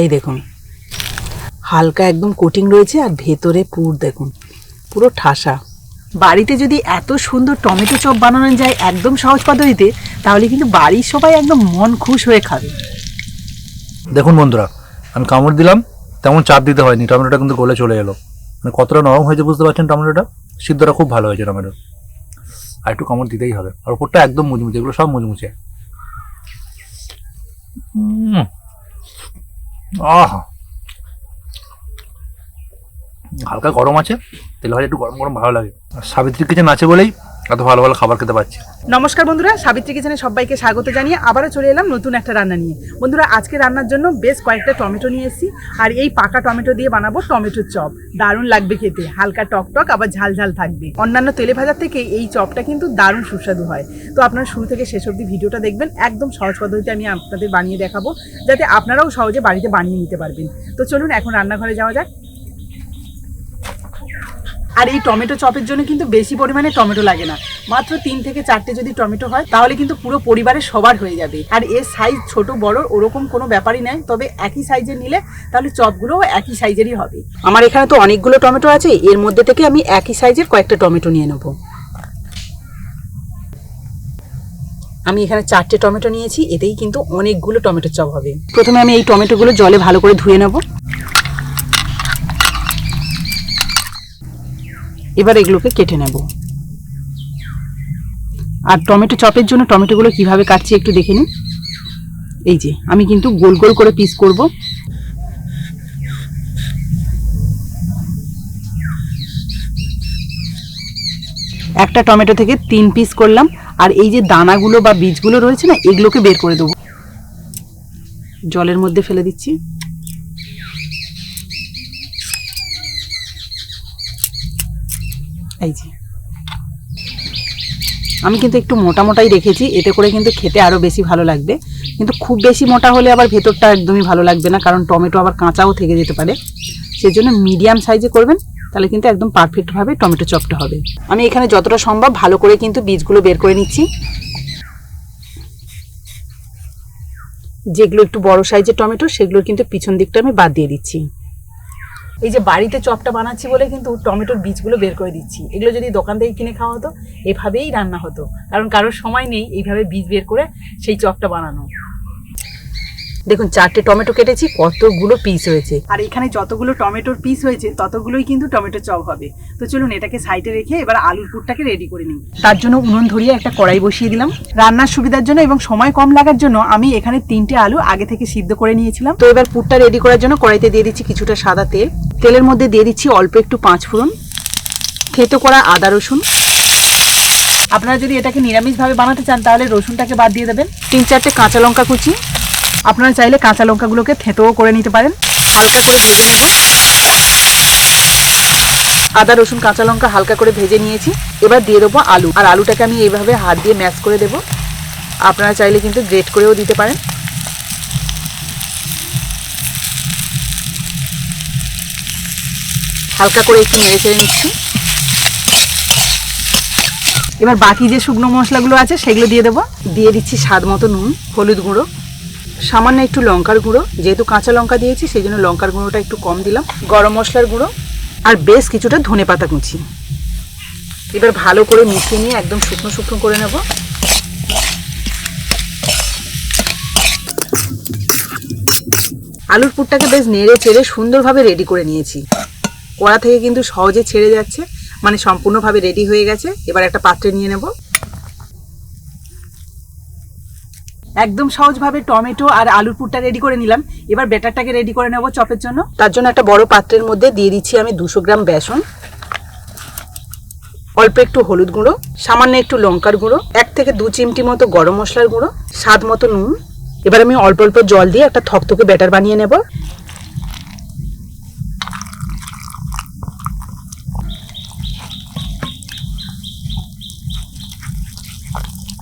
এই দেখুন। হালকা একদম কোটিং রয়েছে আর ভেতরে পুর দেখুন। পুরো ঠাসা। বাড়িতে যদি এত সুন্দর টমেটো চপ বানানো যায় একদম সহজ পদ্ধতিতে, তাহলে কিন্তু বাড়ির সবাই একদম মন খুশ হয়ে খাবে। দেখুন বন্ধুরা, আমি কামড় দিলাম, তেমন চাপ দিতে হয়নি, টমেটোটা কিন্তু গলে চলে এলো। মানে কতটা নরম হয়েছে বুঝতে পারছেন টমেটোটা? সিদ্ধটা খুব ভালো হয়েছে টমেটো আর একটু কামড় দিতেই হবে। আর ওপরটা একদম মুচমুচে, এগুলো সব মুচমুচে। উম। আহা। হালকা গরম আছে, তেল ভাজা একটু গরম গরম ভালো লাগে। আর সাবিত্রী কিচেন আছে বলেই এত ভালো ভালো খাবার খেতে পাচ্ছি। নমস্কার বন্ধুরা, সাবিত্রী কিচেনে সবাইকে স্বাগত জানিয়ে আবারও চলে এলাম নতুন একটা রান্না নিয়ে। বন্ধুরা, আজকে রান্নার জন্য বেশ কয়েকটা টমেটো নিয়ে এসেছি, আর এই পাকা টমেটো দিয়ে বানাবো টমেটোর চপ। দারুণ লাগবে খেতে, হালকা টক টক, আবার ঝাল ঝাল থাকবে। অন্যান্য তেলে ভাজার থেকে এই চপটা কিন্তু দারুণ সুস্বাদু হয়। তো আপনারা শুরু থেকে শেষ অবধি ভিডিওটা দেখবেন, একদম সহজ পদ্ধতিতে আমি আপনাদের বানিয়ে দেখাবো, যাতে আপনারাও সহজে বাড়িতে বানিয়ে নিতে পারবেন। তো চলুন, এখন রান্নাঘরে যাওয়া যাক। আর এই টমেটো চপের জন্য কিন্তু বেশি পরিমাণে টমেটো লাগে না। মাত্র তিন থেকে চারটে যদি টমেটো হয়, তাহলে কিন্তু পুরো পরিবারের সবার হয়ে যাবে। আর এর সাইজ ছোট, বড় ওরকম কোনো ব্যাপারই নাই। তবে একই সাইজের নিলে তাহলে চপগুলোও একই সাইজেরই হবে। আমার এখানে তো অনেকগুলো টমেটো আছে। এর মধ্যে থেকে আমি একই সাইজের কয়েকটা টমেটো নিয়ে নেব। আমি এখানে চারটে টমেটো নিয়েছি। এতেই কিন্তু অনেকগুলো টমেটো চপ হবে। প্রথমে আমি এই টমেটোগুলো জলে ভালো করে ধুয়ে নেব। এবার এগুলোকে কেটে নেব। আর টমেটো চপের জন্য টমেটোগুলো কীভাবে কাটছি একটু দেখে নিন। এই যে, আমি কিন্তু গোল গোল করে পিস করব। একটা টমেটো থেকে তিন পিস করলাম, আর এই যে দানাগুলো বা বীজগুলো রয়েছে না, এগুলোকে বের করে দেবো। জলের মধ্যে ফেলে দিচ্ছি। এই যে। আমি কিন্তু একটু মোটা মোটাই রেখেছি, এতে করে কিন্তু খেতে আরও বেশি ভালো লাগবে। কিন্তু খুব বেশি মোটা হলে আবার ভেতরটা একদমই ভালো লাগবে না, কারণ টমেটো আবার কাঁচাও থেকে যেতে পারে। সেই জন্য মিডিয়াম সাইজে করবেন, তাহলে কিন্তু একদম পারফেক্টভাবে টমেটো চপটা হবে। আমি এখানে যতটা সম্ভব ভালো করে কিন্তু বীজগুলো বের করে নিচ্ছি। যেগুলো একটু বড় সাইজের টমেটো, সেগুলোর কিন্তু পিছন দিকটা আমি বাদ দিয়ে দিচ্ছি। এই যে বাড়িতে চপটা বানাচ্ছি বলে কিন্তু টমেটোর বীজগুলো বের করে দিচ্ছি। এগুলো যদি দোকান থেকে কিনে খাওয়া হতো, এভাবেই রান্না হতো। কারণ কারোর সময় নেই এইভাবে বীজ বের করে সেই চপটা বানানো। দেখুন, চারটে টমেটো কেটেছি, কতগুলো পিস হয়েছে। আর এখানে যতগুলো টমেটোর পিস হয়েছে, ততগুলোই কিন্তু টমেটো চপ হবে। তো চলুন এটাকে সাইডে রেখে এবার আলুর পুরটাকে রেডি করে নিই। তার জন্য উনুন ধরিয়ে একটা কড়াই বসিয়ে দিলাম। রান্নার সুবিধার জন্য এবং সময় কম লাগার জন্য আমি এখানে তিনটে আলু আগে থেকে সিদ্ধ করে নিয়েছিলাম। তো এবার পুরটা রেডি করার জন্য কড়াইতে দিয়ে দিচ্ছি কিছুটা সাদা তেল। তেলের মধ্যে দিয়ে দিচ্ছি অল্প একটু পাঁচ ফোড়ন, থেতো করা আদা রসুন। আপনারা যদি এটাকে নিরামিষভাবে বানাতে চান, তাহলে রসুনটাকে বাদ দিয়ে দেবেন। তিন চারটে কাঁচা লঙ্কা কুচি। আপনারা চাইলে কাঁচা লঙ্কাগুলোকে থেঁতোও করে নিতে পারেন। হালকা করে ভেজে নেব। আদা, রসুন, কাঁচা লঙ্কা হালকা করে ভেজে নিয়েছি। এবার দিয়ে দেবো আলু। আর আলুটাকে আমি এইভাবে হাত দিয়ে ম্যাশ করে দেবো। আপনারা চাইলে কিন্তু গ্রেট করেও দিতে পারেন। হালকা করে একটু নেড়ে চেড়ে নিচ্ছি। এবার বাকি যে শুকনো মশলাগুলো আছে, সেগুলো দিয়ে দেবো। দিয়ে দিচ্ছি স্বাদ মতো নুন, হলুদ গুঁড়ো, সামান্য একটু লঙ্কার গুঁড়ো। যেহেতু কাঁচা লঙ্কা দিয়েছি, সেই জন্য লঙ্কার গুঁড়োটা একটু কম দিলাম। গরম মশলার গুঁড়ো আর বেশ কিছুটা ধনে পাতা কুচি। এবার ভালো করে মিশিয়ে নিয়ে একদম শুকনো শুকনো করে নেব। আলুর পুরটাকে বেশ নেড়ে চেড়ে সুন্দরভাবে রেডি করে নিয়েছি। কড়া থেকে কিন্তু সহজে ছেড়ে যাচ্ছে। মানে সম্পূর্ণভাবে রেডি হয়ে গেছে। এবার একটা পাত্রে নিয়ে নেব। একদম সহজভাবে টমেটো আর আলুর পুরটা রেডি করে নিলাম। এবার ব্যাটারটাকে রেডি করে নেব চপের জন্য। তার জন্য একটা বড় পাত্রের মধ্যে দিয়ে দিচ্ছি আমি দুশো গ্রাম বেসন। অল্প একটু হলুদ গুঁড়ো সামান্য একটু লঙ্কার গুঁড়ো এক থেকে দু চিমটি মতো গরম মশলার গুঁড়ো স্বাদ মতো নুন। এবার আমি অল্প অল্প জল দিয়ে একটা থকথকে ব্যাটার বানিয়ে নেব।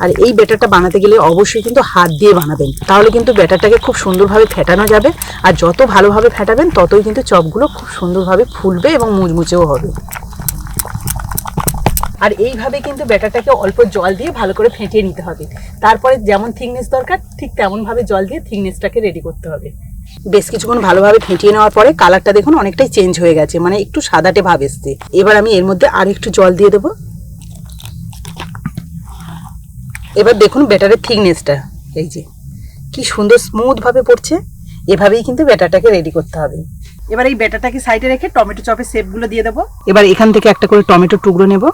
আর এই ব্যাটারটা বানাতে গেলে অবশ্যই কিন্তু হাত দিয়ে বানাবেন। তাহলে কিন্তু ব্যাটারটাকে খুব সুন্দরভাবে ফেটানো যাবে আর যত ভালোভাবে ফেটাবেন, ততই কিন্তু চপগুলো খুব সুন্দরভাবে ফুলবে এবং মুচমুচেও হবে। আর এইভাবে কিন্তু ব্যাটারটাকে অল্প জল দিয়ে ভালো করে ফেটিয়ে নিতে হবে। তারপরে যেমন থিকনেস দরকার, ঠিক তেমনভাবে জল দিয়ে থিকনেসটাকে রেডি করতে হবে। বেশ কিছুক্ষণ ভালোভাবে ফেটিয়ে নেওয়ার পরে কালারটা দেখুন অনেকটাই চেঞ্জ হয়ে গেছে মানে একটু সাদাটে ভাব এসছে। এবার আমি এর মধ্যে আর একটু জল দিয়ে দেবো। এবার দেখুন ব্যাটারের থিকনেসটা। এই যে, কি সুন্দর স্মুথ ভাবে পড়ছে। এভাবেই কিন্তু ব্যাটারটাকে রেডি করতে হবে। এবার এই ব্যাটারটাকে সাইডে রেখে টমেটো চপের শেপগুলো দিয়ে দেবো। এবার এখান থেকে একটা করে টমেটো টুকরো নেব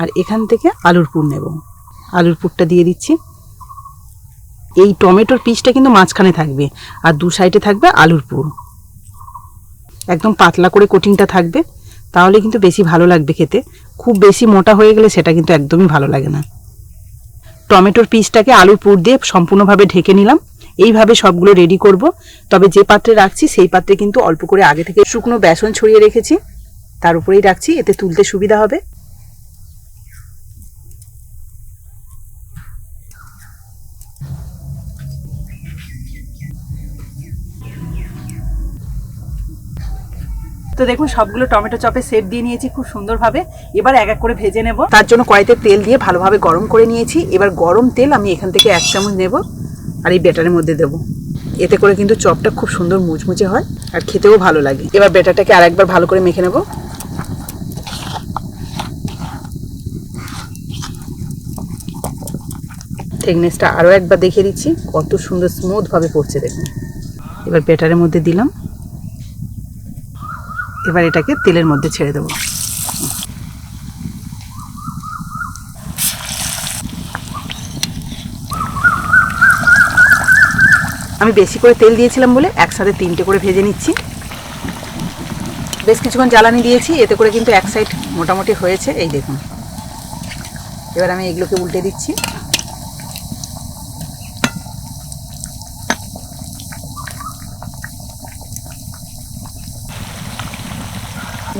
আর এখান থেকে আলুর পুর নেব। আলুর পুরটা দিয়ে দিচ্ছি। এই টমেটোর পিসটা কিন্তু মাঝখানে থাকবে আর দু সাইডে থাকবে আলুর পুর। একদম পাতলা করে কোটিংটা থাকবে। তাহলে কিন্তু বেশি ভালো লাগবে খেতে। খুব বেশি মোটা হয়ে গেলে সেটা কিন্তু একদমই ভালো লাগে না। টমেটোর পিসটাকে আলুর পুর দিয়ে সম্পূর্ণভাবে ঢেকে নিলাম। এইভাবে সবগুলো রেডি করব। তবে যে পাত্রে রাখছি, সেই পাত্রে কিন্তু অল্প করে আগে থেকে শুকনো বেসন ছড়িয়ে রেখেছি। তার উপরেই রাখছি, এতে তুলতে সুবিধা হবে। তো দেখুন, সবগুলো টমেটো চপে সেপ দিয়ে নিয়েছি খুব সুন্দরভাবে। এবার এক এক করে ভেজে নেব। তার জন্য কড়াইতে তেল দিয়ে ভালোভাবে গরম করে নিয়েছি। এবার গরম তেল আমি এখান থেকে এক চামচ নেব আর এই ব্যাটারের মধ্যে দেবো। এতে করে কিন্তু চপটা খুব সুন্দর মুচমুচে হয় আর খেতেও ভালো লাগে। এবার ব্যাটারটাকে আর একবার ভালো করে মেখে নেব। থিকনেসটা আরও একবার দেখিয়ে দিচ্ছি। কত সুন্দর স্মুথভাবে পড়ছে দেখুন। এবার ব্যাটারের মধ্যে দিলাম। এবার এটাকে তেলের মধ্যে ছেড়ে দেবো। আমি বেশি করে তেল দিয়েছিলাম বলে একসাথে তিনটে করে ভেজে নিচ্ছি। বেশ কিছুক্ষণ জ্বালানি দিয়েছি, এতে করে কিন্তু এক সাইড মোটামুটি হয়েছে। এই দেখুন। এবার আমি এগুলোকে উল্টে দিচ্ছি।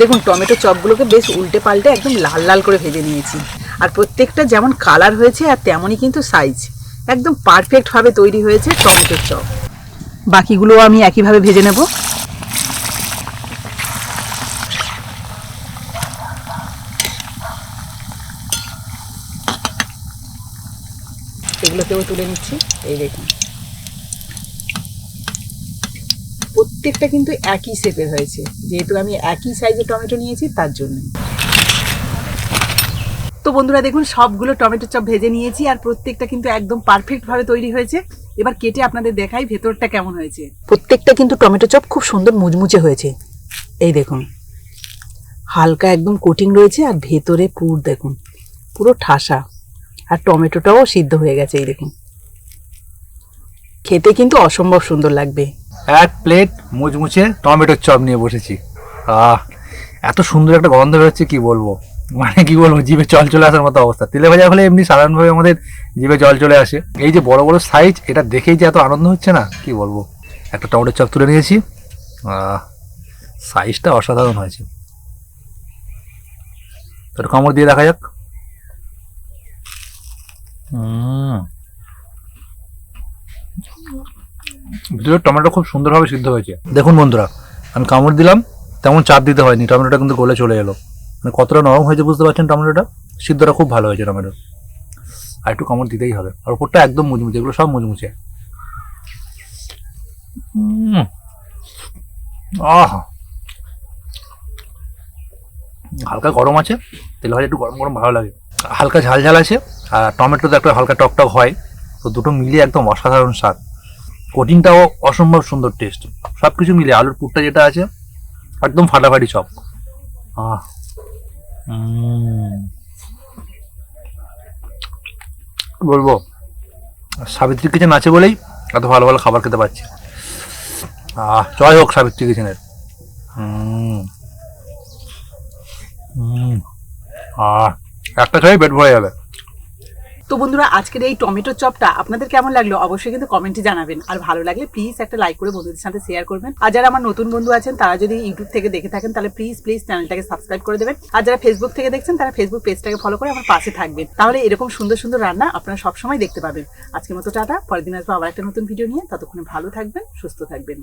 দেখুন, টমেটো চপগুলোকে বেশ উল্টে পাল্টে একদম লাল লাল করে ভেজে নিয়েছি। আর প্রত্যেকটা যেমন কালার হয়েছে আর তেমনই কিন্তু সাইজ একদম পারফেক্টভাবে তৈরি হয়েছে টমেটোর চপ। বাকিগুলো আমি একইভাবে ভেজে নেব। এগুলোকেও তুলে নিচ্ছি। এই দেখুন। প্রত্যেকটা কিন্তু একই শেপের হয়েছে। যেহেতু আমি একই সাইজের টমেটো নিয়েছি, তার জন্য। তো বন্ধুরা, দেখুন, সবগুলো টমেটো চপ ভেজে নিয়েছি আর প্রত্যেকটা কিন্তু একদম পারফেক্ট ভাবে তৈরি হয়েছে। এবার কেটে আপনাদের দেখাই ভেতরটা কেমন হয়েছে। প্রত্যেকটা কিন্তু টমেটো চপ খুব সুন্দর মুচমুচে হয়েছে। এই দেখুন, হালকা একদম কোটিং রয়েছে আর ভেতরে পুর দেখুন, পুরো ঠাসা। আর টমেটোটাও সিদ্ধ হয়ে গেছে, এই দেখুন। খেতে কিন্তু অসম্ভব সুন্দর লাগবে। এক প্লেট মুচমুচে টমেটোর চপ নিয়ে বসেছি। আহ, এত সুন্দর একটা গন্ধ বেরোচ্ছে, কি বলব? মানে কি বলব, জিভে জল চলে আসার মতো অবস্থা। তেলে ভাজা হলে এমনি সাধারণভাবে আমাদের জিভে জল চলে আসে। এই যে বড় বড় সাইজ এটা দেখেই যে এত আনন্দ হচ্ছে না, কি বলব? একটা টমেটোর চপ তুলে নিয়েছি। সাইজটা অসাধারণ হয়েছে। তোর কামড় দিয়ে দেখা যাক। হুম ভিতরে টমেটো খুব সুন্দরভাবে সিদ্ধ হয়েছে। দেখুন বন্ধুরা, আমি কামড় দিলাম, তেমন চাপ দিতে হয়নি, টমেটোটা কিন্তু গলে চলে এলো। মানে কতটা নরম হয়েছে বুঝতে পারছেন টমেটোটা? সিদ্ধটা খুব ভালো হয়েছে টমেটো আর একটু কামড় দিতেই হবে, আর ওপরটা একদম মুচমুচে, এগুলো সব মুচমুচে। আহ! হালকা গরম আছে, তেল ভাজা একটু গরম গরম ভালো লাগে। হালকা ঝাল ঝাল আছে, আর টমেটো তো একটা হালকা টক টক হয়, তো দুটো মিলিয়ে একদম অসাধারণ স্বাদ। কোটিংটাও অসম্ভব সুন্দর টেস্ট সব কিছু মিলে আলুর পুরটা যেটা আছে, একদম ফাটাফাটি আহ বলব, সাবিত্রী কিচেন আছে বলেই এত ভালো ভালো খাবার খেতে পাচ্ছি। আহ, জয় হোক সাবিত্রী কিচেনের একটা খেয়ে পেট ভরে যাবে। তো বন্ধুরা, আজকের এই টমেটো চপটা আপনাদের কেমন লাগল অবশ্যই কিন্তু কমেন্টে জানাবেন। আর ভালো লাগলে প্লিজ একটা লাইক করে বন্ধুদের সাথে শেয়ার করবেন। আর যারা আমার নতুন বন্ধু আছেন, তারা যদি ইউটিউব থেকে দেখে থাকেন, তাহলে প্লিজ প্লিজ চ্যানেলটাকে সাবস্ক্রাইব করে দেবেন। আর যারা ফেসবুক থেকে দেখছেন, তারা ফেসবুক পেজটাকে ফলো করে আমার পাশে থাকবেন। তাহলে এরকম সুন্দর সুন্দর রান্না আপনারা সবসময় দেখতে পাবেন। আজকের মতো টাটা, পরের দিন আসব আবার একটা নতুন ভিডিও নিয়ে। ততক্ষণে ভালো থাকবেন, সুস্থ থাকবেন।